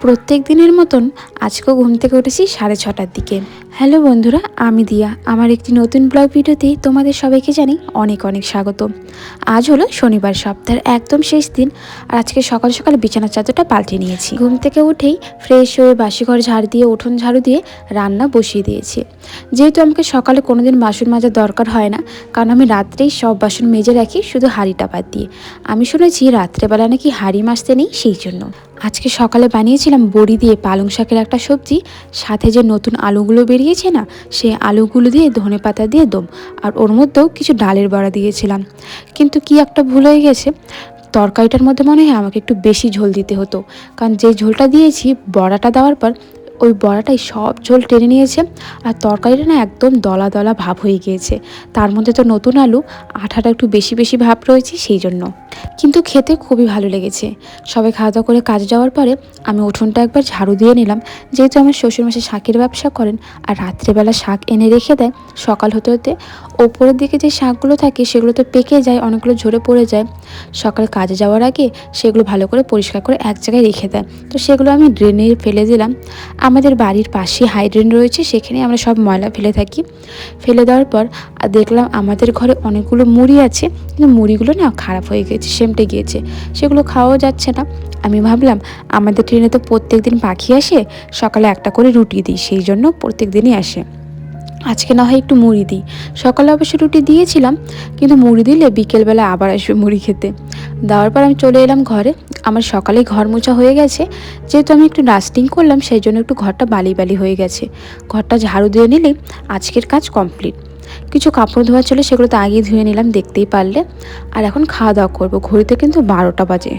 প্রত্যেক দিনের মতন আজকেও ঘুম থেকে উঠেছি সাড়ে ছটার দিকে। হ্যালো বন্ধুরা, আমি দিয়া। আমার একটি নতুন ব্লগ ভিডিওতেই তোমাদের সবাইকে জানি অনেক অনেক স্বাগত। আজ হলো শনিবার সপ্তাহের একদম শেষ দিন আর আজকে সকাল সকাল বিছানার চাদরটা পাল্টে নিয়েছি। ঘুম থেকে উঠেই ফ্রেশ হয়ে বাসিঘর ঝাড় দিয়ে, উঠোন ঝাড়ু দিয়ে রান্না বসিয়ে দিয়েছি। যেহেতু আমাকে সকালে কোনোদিন বাসন মাজার দরকার হয় না, কারণ আমি রাত্রেই সব বাসন মেজে রাখি শুধু হাঁড়িটা বাদ দিয়ে। আমি শুনেছি রাত্রেবেলা নাকি হাঁড়ি মাজতে নেই, সেই জন্য। আজকে সকালে বানিয়েছিলাম বড়ি দিয়ে পালং শাকের একটা সবজি। সাথে যে নতুন আলুগুলো বেরিয়েছে না, সেই আলুগুলো দিয়ে ধনে পাতা দিয়ে দম, আর ওর মধ্যেও কিছু ডালের বড়া দিয়েছিলাম। কিন্তু কি একটা ভুল হয়ে গেছে। তরকারিটার মধ্যে মনে হয় আমাকে একটু বেশি ঝোল দিতে হতো। কারণ যে ঝোলটা দিয়েছি, বড়াটা দেওয়ার পর ওই বড়াটাই সব ঝোল টেনে নিয়েছে আর তরকারিটা না একদম দলা দলা ভাব হয়ে গিয়েছে। তার মধ্যে তো নতুন আলু, আঠাটা একটু বেশি বেশি ভাব রয়েছে সেই জন্য। কিন্তু খেতে খুবই ভালো লেগেছে। সবাই খাওয়া দাওয়া করে কাজে যাওয়ার পরে আমি উঠোনটা একবার ঝাড়ু দিয়ে নিলাম। যেহেতু আমার শ্বশুরমশাই শাকের ব্যবসা করেন আর রাত্রেবেলা শাক এনে রেখে দেয়, সকাল হতে হতে ওপরের দিকে যে শাকগুলো থাকে সেগুলো তো পেকে যায়, অনেকগুলো ঝরে পড়ে যায়। সকাল কাজে যাওয়ার আগে সেগুলো ভালো করে পরিষ্কার করে এক জায়গায় রেখে দেয়। তো সেগুলো আমি ড্রেনে ফেলে দিলাম। আমাদের বাড়ির পাশে হাইড্রেন রয়েছে সেখানে আমরা সব ময়লা ফেলে থাকি। ফেলে দেওয়ার পর দেখলাম আমাদের ঘরে অনেকগুলো মুড়ি আছে, কিন্তু মুড়িগুলো না খারাপ হয়ে গেছে, সেমটে গিয়েছে। সেগুলো খাওয়াও যাচ্ছে না। আমি ভাবলাম, আমাদের ট্রেনে তো প্রত্যেক দিন পাখি আসে, সকালে একটা করে রুটি দিই, সেই জন্য প্রত্যেক দিনই আসে। আজকে না হয় একটু মুড়ি দিই। সকালে অবশ্য রুটি দিয়েছিলাম, কিন্তু মুড়ি দিলে বিকেলবেলা আবার আসবে মুড়ি খেতে। দেওয়ার পর আমি চলে এলাম ঘরে। আমার সকালে ঘর মোছা হয়ে গেছে। যেহেতু আমি একটু ডাস্টিং করলাম, সেই জন্য একটু ঘরটা বালি বালি হয়ে গেছে। ঘরটা ঝাড়ু দিয়ে নিলেই আজকের কাজ কমপ্লিট। কিছু কাপড় ধোয়া ছিল, সেগুলো তো আগেই ধুয়ে নিলাম, দেখতেই পারলে। আর এখন খাওয়া দাওয়া করব। ঘড়িতে কিন্তু বারোটা বাজে।